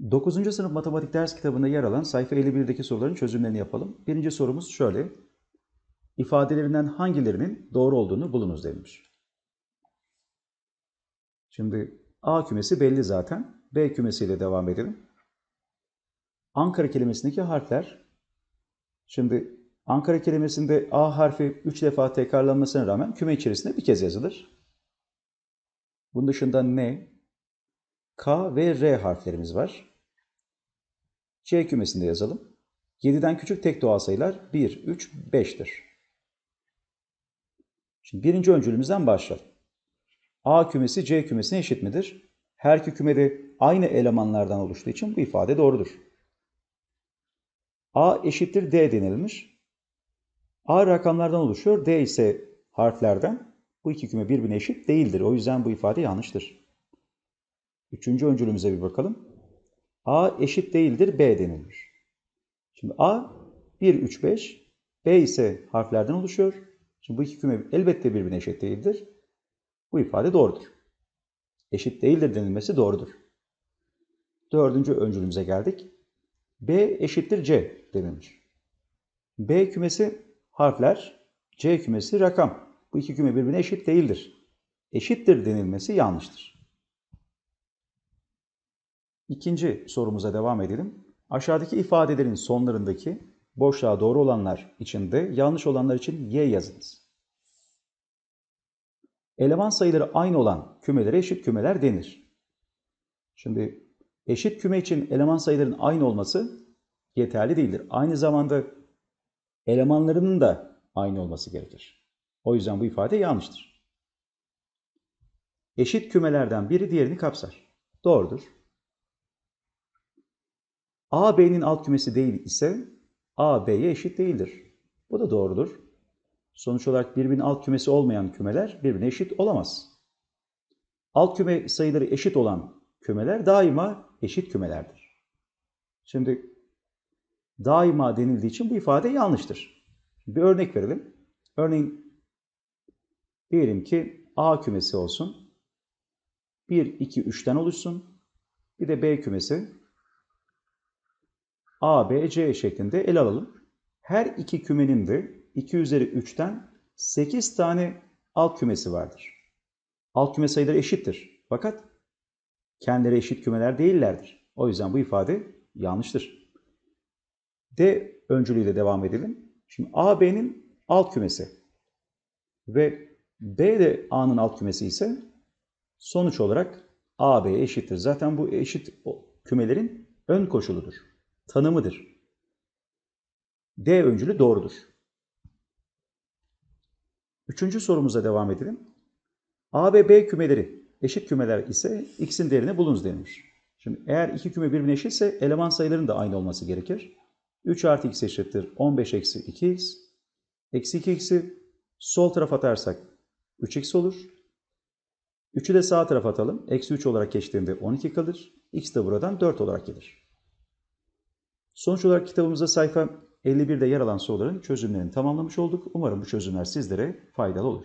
9. sınıf matematik ders kitabında yer alan sayfa 51'deki soruların çözümlerini yapalım. Birinci sorumuz şöyle. İfadelerinden hangilerinin doğru olduğunu bulunuz demiş. Şimdi A kümesi belli zaten. B kümesiyle devam edelim. Ankara kelimesindeki harfler. Şimdi Ankara kelimesinde A harfi 3 defa tekrarlanmasına rağmen küme içerisinde bir kez yazılır. Bunun dışında N, K ve R harflerimiz var. C kümesinde yazalım. 7'den küçük tek doğal sayılar 1, 3, 5'tir. Şimdi birinci öncülümüzden başlayalım. A kümesi C kümesine eşit midir? Her iki kümede aynı elemanlardan oluştuğu için bu ifade doğrudur. A eşittir D denilmiş. A rakamlardan oluşuyor. D ise harflerden. Bu iki küme birbirine eşit değildir. O yüzden bu ifade yanlıştır. Üçüncü öncülümüze bir bakalım. A eşit değildir B denilmiş. Şimdi A 1, 3, 5. B ise harflerden oluşuyor. Şimdi bu iki küme elbette birbirine eşit değildir. Bu ifade doğrudur. Eşit değildir denilmesi doğrudur. Dördüncü öncülümüze geldik. B eşittir C denilmiş. B kümesi harfler, C kümesi rakam. Bu iki küme birbirine eşit değildir. Eşittir denilmesi yanlıştır. İkinci sorumuza devam edelim. Aşağıdaki ifadelerin sonlarındaki boşluğa doğru olanlar için de yanlış olanlar için Y yazınız. Eleman sayıları aynı olan kümelere eşit kümeler denir. Şimdi eşit küme için eleman sayılarının aynı olması yeterli değildir. Aynı zamanda elemanlarının da aynı olması gerekir. O yüzden bu ifade yanlıştır. Eşit kümelerden biri diğerini kapsar. Doğrudur. A, B'nin alt kümesi değil ise A, B'ye eşit değildir. Bu da doğrudur. Sonuç olarak birbirinin alt kümesi olmayan kümeler birbirine eşit olamaz. Alt küme sayıları eşit olan kümeler daima eşit kümelerdir. Şimdi daima denildiği için bu ifade yanlıştır. Bir örnek verelim. Örneğin diyelim ki A kümesi olsun. 1, 2, 3'ten oluşsun. Bir de B kümesi A, B, C şeklinde ele alalım. Her iki kümenin de 2 üzeri 3'ten 8 tane alt kümesi vardır. Alt küme sayıları eşittir. Fakat kendileri eşit kümeler değillerdir. O yüzden bu ifade yanlıştır. D öncülüyle devam edelim. Şimdi A, B'nin alt kümesi ve B de A'nın alt kümesi ise sonuç olarak A, B'ye eşittir. Zaten bu eşit kümelerin ön koşuludur tanımıdır. D öncülü doğrudur. Üçüncü sorumuza devam edelim. A ve B kümeleri eşit kümeler ise x'in değerini bulunuz denilmiş. Şimdi eğer iki küme birbirine eşitse eleman sayılarının da aynı olması gerekir. 3 artı x eşittir 15 eksi 2x. Eksi 2x'i sol tarafa atarsak 3x olur. 3'ü de sağ tarafa atalım. Eksi 3 olarak geçtiğinde 12 kalır. x de buradan 4 olarak gelir. Sonuç olarak kitabımızda sayfa 51'de yer alan soruların çözümlerini tamamlamış olduk. Umarım bu çözümler sizlere faydalı olur.